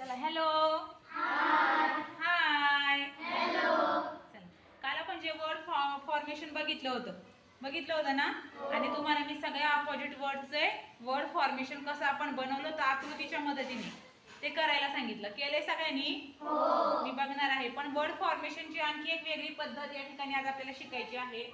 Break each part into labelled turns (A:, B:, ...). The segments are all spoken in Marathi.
A: चला हॅलो हाय हॅलो चला. काल आपण जे वर्ड फॉर्मेशन बघितलं होतं. बघितलं होतं ना? आणि तुम्हाला मी सगळ्या अपोजिट वर्डचे वर्ड फॉर्मेशन कसं आपण बनवलं होतं आकृतीच्या मदतीने. ते करायला सांगितलं. केलंय सगळ्यांनी? मी बघणार आहे. पण वर्ड फॉर्मेशनची आणखी एक वेगळी पद्धत या ठिकाणी आज आपल्याला शिकायची आहे.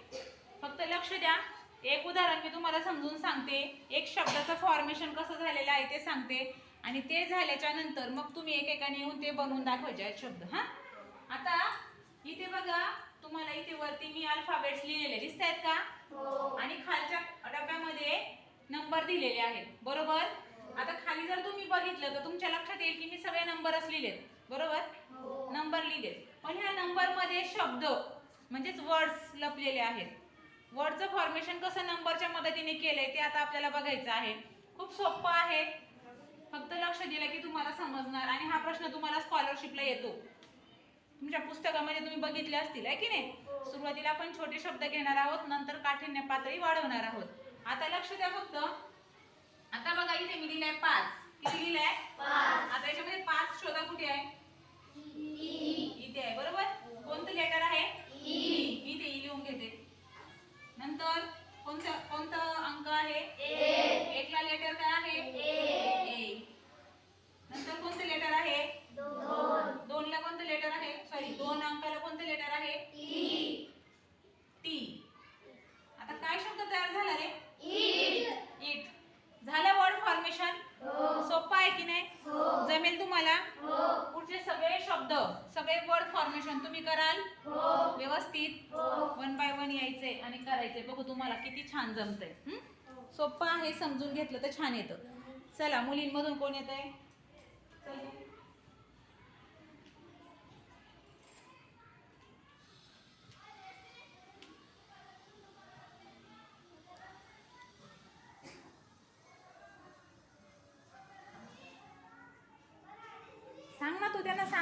A: फक्त लक्ष द्या. एक उदाहरण मी तुम्हाला समजून सांगते. एक शब्दाचं फॉर्मेशन कसं झालेलं आहे ते सांगते. आणि ते झाल्याच्यानंतर मग तुम्ही एकेकाने येऊन ते बनवून दाखवायचे आहेत शब्द हा? आता इथे बघा तुम्हाला इथे वरती मी अल्फाबेट्स लिहिलेले दिसत आहेत का आणि खालच्या डब्यामध्ये नंबर दिलेले आहेत बरोबर? आता खाली जर तुम्ही बघितलं तर तुमच्या लक्षात येईल की मी सगळे नंबरच लिहिलेत बरोबर? नंबर लिहिलेत. पण ह्या नंबरमध्ये शब्द म्हणजेच वर्ड्स लपलेले आहेत. वर्डचं फॉर्मेशन कसं नंबरच्या मदतीने केलंय ते आता आपल्याला बघायचं आहे. खूप सोपं आहे. फक्त लक्ष दिलं की तुम्हाला समजणार आणि हा प्रश्न तुम्हाला स्कॉलरशिपला येतो. तुमच्या पुस्तकामध्ये तुम्ही बघितले असतील आहे की नाही? सुरुवातीला आपण छोटे शब्द घेणार आहोत नंतर काठिण्य पातळी वाढवणार आहोत. आता लक्ष द्या फक्त. आता बघा इथे मी लिहिलंय पाच. किती लिहिलंय? आता याच्यामध्ये पाच शोधा कुठे आहे इथे आहे बरोबर कोणतं लेटर आहे ई इथे ई लिहून घेते नंतर कोणतं कोणतं अंक आहे एकला लेटर काय आहे ए नंतर कोणतं लेटर आहे दोन ला कोणतं लेटर आहे सॉरी दोन अंकाला कोणतं लेटर आहे टी आता काय शब्द तयार झाला रे इट झालं वर्ड फॉर्मेशन सोपं आहे की नाही तुम्हाला पुढचे सगळे शब्द सगळे वर्ड फॉर्मेशन तुम्ही कराल? व्यवस्थित? वन बाय वन यायचे आणि करायचे. बघू तुम्हाला किती छान जमतंय. हं? सोपं आहे समजून घेतलं तर छान येतं. चला मुलींमधून कोण येत आहे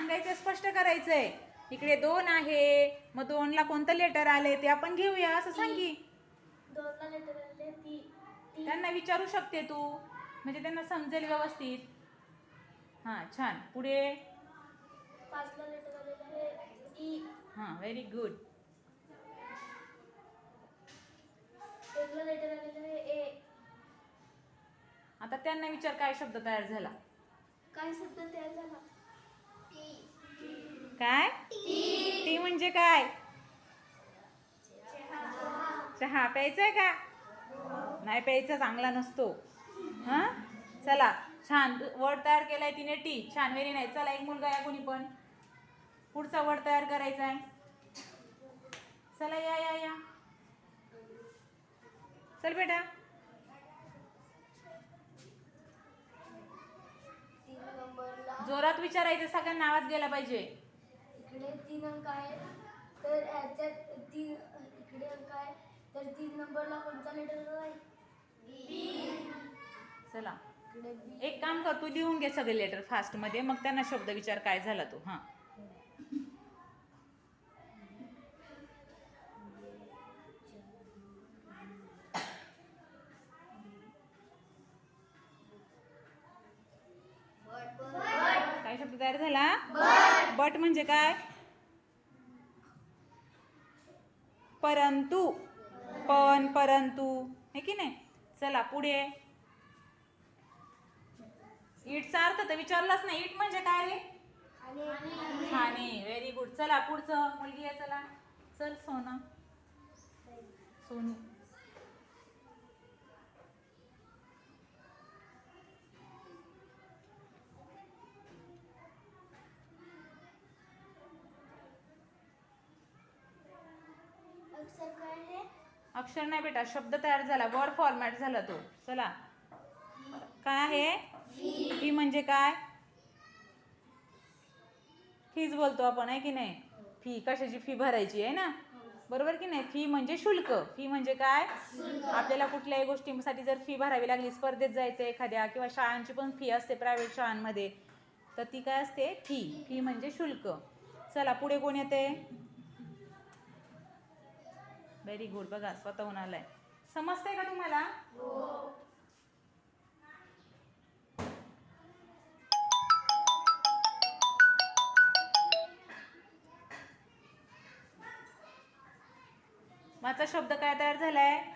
A: सांगायचं स्पष्ट करायचंय. इकडे दोन आहे. मग दोनला कोणतं लेटर आले ते आपण घेऊया. असं सांग की.
B: दोनला लेटर आले ती ती.
A: त्यांना विचारू शकते तू. म्हणजे त्यांना समजेल व्यवस्थित. हां छान. पुढे.
B: पाचला लेटर आलेलं आहे. ई
A: हां व्हेरी गुड
B: एकला लेटर आलेलं आहे ए.
A: आता त्यांना विचार काय शब्द तयार झाला?
B: काय शब्द तयार झाला?
A: काय? टी म्हणजे काय? चहा प्यायचाय का? नाही प्यायचा चांगला नसतो. हा? चला छान वर्ड तयार केलाय तिने टी. छान वेरी नाही चला एक मुलगा या कोणी पण. पुढचा वर्ड तयार करायचा आहे चला या या या. चल बेटा
B: तीन नंबरला
A: जोरात विचारायचं सगळ्यांना आवाज गेला पाहिजे.
B: इकडे तीन अंक आहे तर याच्यात तीन इकडे अंक आहे तर तीन नंबरला कोणता लेटर
A: चला. एक काम कर तू लिहून घे सगळे लेटर फास्टमध्ये मग त्यांना शब्द विचार काय झाला तो हा. शब्द तयार झाला? बट म्हणजे काय? परंतु पण परंतु हे की नाही? चला पुढे. इटचा अर्थ तर विचारलाच नाही. इट म्हणजे काय रे? खाणे. व्हेरी गुड चला पुढचं. मुलगी आहे चला. चल सोना. सोनू.
B: अक्षर
A: नाही बेटा शब्द तयार झाला. वर्ड फॉर्मॅट झाला तो. चला. काय आहे? फी म्हणजे काय? फीज बोलतो आपण आहे की नाही? फी कशाची फी भरायची आहे ना? बरोबर की नाही? फी म्हणजे शुल्क. फी म्हणजे काय? आपल्याला कुठल्याही गोष्टीसाठी जर फी भरावी लागली स्पर्धेत जायचं एखाद्या किंवा शाळांची पण फी असते प्रायव्हेट शाळांमध्ये तर ती काय असते? फी. फी म्हणजे शुल्क. चला पुढे कोण येते व्हेरी गुड बघा स्वतःहून आलाय. समजतंय का तुम्हाला? हो. माझा शब्द काय तयार झालाय?